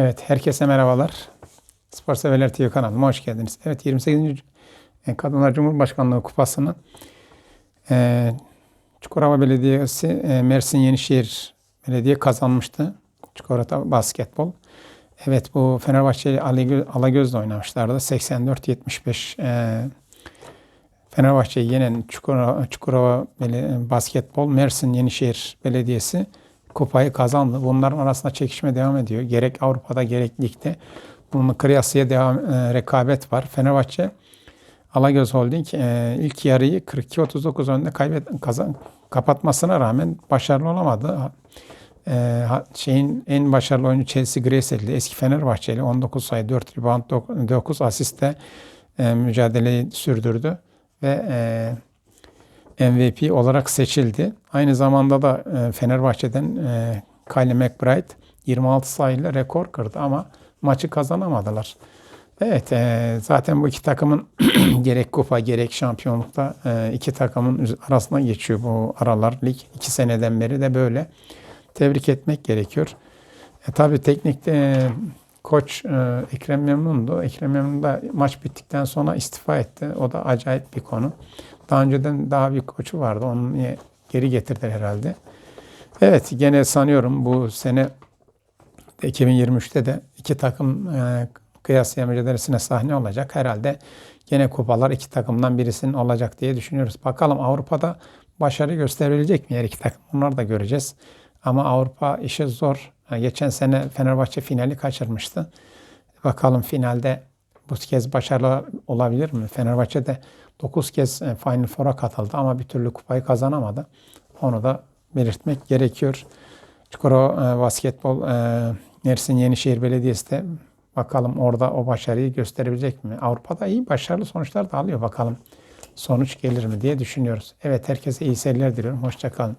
Evet, herkese merhabalar. Spor Severler TV kanalıma hoş geldiniz. Evet, 28. Kadınlar Cumhurbaşkanlığı Kupası'nın e, Çukurova Belediyesi e, Mersin Yenişehir Belediye kazanmıştı. Çukurova basketbol. Evet, bu Fenerbahçe Ali Alagöz'le oynamışlardı. 84-75 e, Fenerbahçe'yi yenen Çukurova, Çukurova Basketbol Mersin Yenişehir Belediyesi kupayı kazandı. Bunların arasında çekişme devam ediyor. Gerek Avrupa'da gerek ligde. Bunun kıyasıya devam e, rekabet var. Fenerbahçe Alagöz Holding e, ilk yarıyı 42-39 önde kaybet kazan kapatmasına rağmen başarılı olamadı. E, şeyin en başarılı oyuncu Chelsea Graysel'di. Eski Fenerbahçeli 19 sayı 4 rebound 9 asiste e, mücadeleyi sürdürdü ve e, MVP olarak seçildi. Aynı zamanda da e, Fenerbahçe'den e, Kylie McBride 26 sayıyla rekor kırdı ama maçı kazanamadılar. Evet, e, zaten bu iki takımın gerek kupa gerek şampiyonlukta iki takımın arasına geçiyor bu aralar. Lig iki seneden beri de böyle. Tebrik etmek gerekiyor. E, tabii teknikte koç e, Ekrem Memnun'du. Ekrem Memnun da maç bittikten sonra istifa etti. O da acayip bir konu. Daha önceden daha bir koçu vardı. Onu niye geri getirdiler herhalde. Evet gene sanıyorum bu sene 2023'te de iki takım e, kıyasıya mücadelesine sahne olacak. Herhalde gene kupalar iki takımdan birisinin olacak diye düşünüyoruz. Bakalım Avrupa'da başarı gösterebilecek mi her iki takım? Bunları da göreceğiz. Ama Avrupa işi zor. Geçen sene Fenerbahçe finali kaçırmıştı. Bakalım finalde bu kez başarılı olabilir mi? Fenerbahçe de 9 kez e, Final Four'a katıldı ama bir türlü kupayı kazanamadı. Onu da belirtmek gerekiyor. Çukurova e, Basketbol e, Mersin Yenişehir Belediyesi de bakalım orada o başarıyı gösterebilecek mi? Avrupa'da iyi başarılı sonuçlar da alıyor bakalım. Sonuç gelir mi diye düşünüyoruz. Evet herkese iyi seyirler diliyorum. Hoşçakalın.